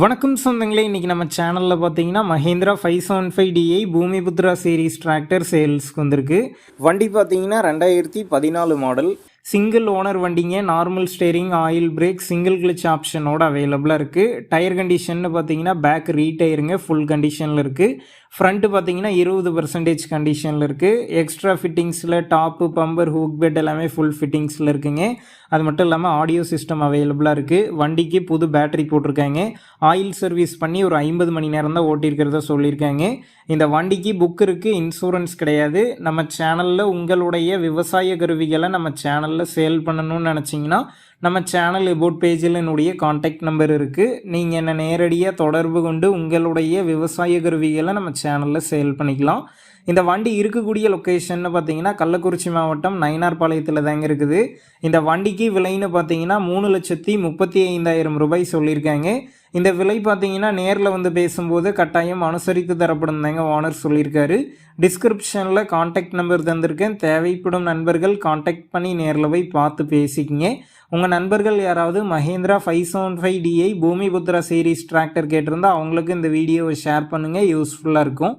வணக்கம் சொந்தங்களே இன்றைக்கி நம்ம சேனலில் பார்த்தீங்கன்னா Mahindra five seven five DI Bhumiputra series tractor சேல்ஸ்க்கு வந்திருக்கு. வண்டி பார்த்தீங்கன்னா ரெண்டாயிரத்தி பதினாலு மாடல் சிங்கிள் ஓனர் வண்டிங்க normal steering oil brake single clutch ஆப்ஷனோட அவைலபிளாக இருக்குது டயர் கண்டிஷன்னு பார்த்தீங்கன்னா பேக் ரீடயருங்க ஃபுல் கண்டிஷனில் இருக்குது ஃப்ரண்ட்டு பார்த்தீங்கன்னா இருபது பர்சன்டேஜ் கண்டிஷனில் இருக்குது எக்ஸ்ட்ரா ஃபிட்டிங்ஸில் டாப்பு பம்பர் ஹூக் பெட் எல்லாமே ஃபுல் ஃபிட்டிங்ஸில் இருக்குங்க. அது மட்டும் இல்லாமல் ஆடியோ சிஸ்டம் அவைலபிளாக இருக்குது வண்டிக்கு புது பேட்டரி போட்டிருக்காங்க. ஆயில் சர்வீஸ் பண்ணி ஒரு ஐம்பது மணி நேரம் தான் ஓட்டியிருக்கிறதா சொல்லியிருக்காங்க. இந்த வண்டிக்கு புக் இருக்குது இன்சூரன்ஸ் கிடையாது. நம்ம சேனலில் உங்களுடைய விவசாய கருவிகளை நம்ம சேனலில் சேல் பண்ணணும்னு நினச்சிங்கன்னா நம்ம சேனல் எபோட் பேஜில் என்னுடைய காண்டாக்ட் நம்பர் இருக்குது நீங்கள் என்னை நேரடியாக தொடர்பு கொண்டு உங்களுடைய விவசாய கருவிகளை நம்ம சேனலில் சேல் பண்ணிக்கலாம். இந்த வண்டி இருக்கக்கூடிய லொக்கேஷன்னு பார்த்தீங்கன்னா கள்ளக்குறிச்சி மாவட்டம் நயினார்பாளையத்தில் தாங்க இருக்குது. இந்த வண்டிக்கு விலைன்னு பார்த்தீங்கன்னா மூணு லட்சத்தி முப்பத்தி ஐந்தாயிரம் ரூபாய் சொல்லியிருக்காங்க. இந்த விலை பார்த்தீங்கன்னா நேரில் வந்து பேசும்போது கட்டாயம் அனுசரித்து தரப்படும் தாங்க ஓனர் சொல்லியிருக்காரு. டிஸ்கிரிப்ஷனில் காண்டாக்ட் நம்பர் தந்திருக்கேன். தேவைப்படும் நண்பர்கள் காண்டாக்ட் பண்ணி நேரில் போய் பார்த்து பேசிக்கிங்க. உங்கள் நண்பர்கள் யாராவது Mahindra five seven five DI Bhumiputra series tractor கேட்டிருந்தால் அவங்களுக்கு இந்த வீடியோவை ஷேர் பண்ணுங்கள் யூஸ்ஃபுல்லாக இருக்கும்.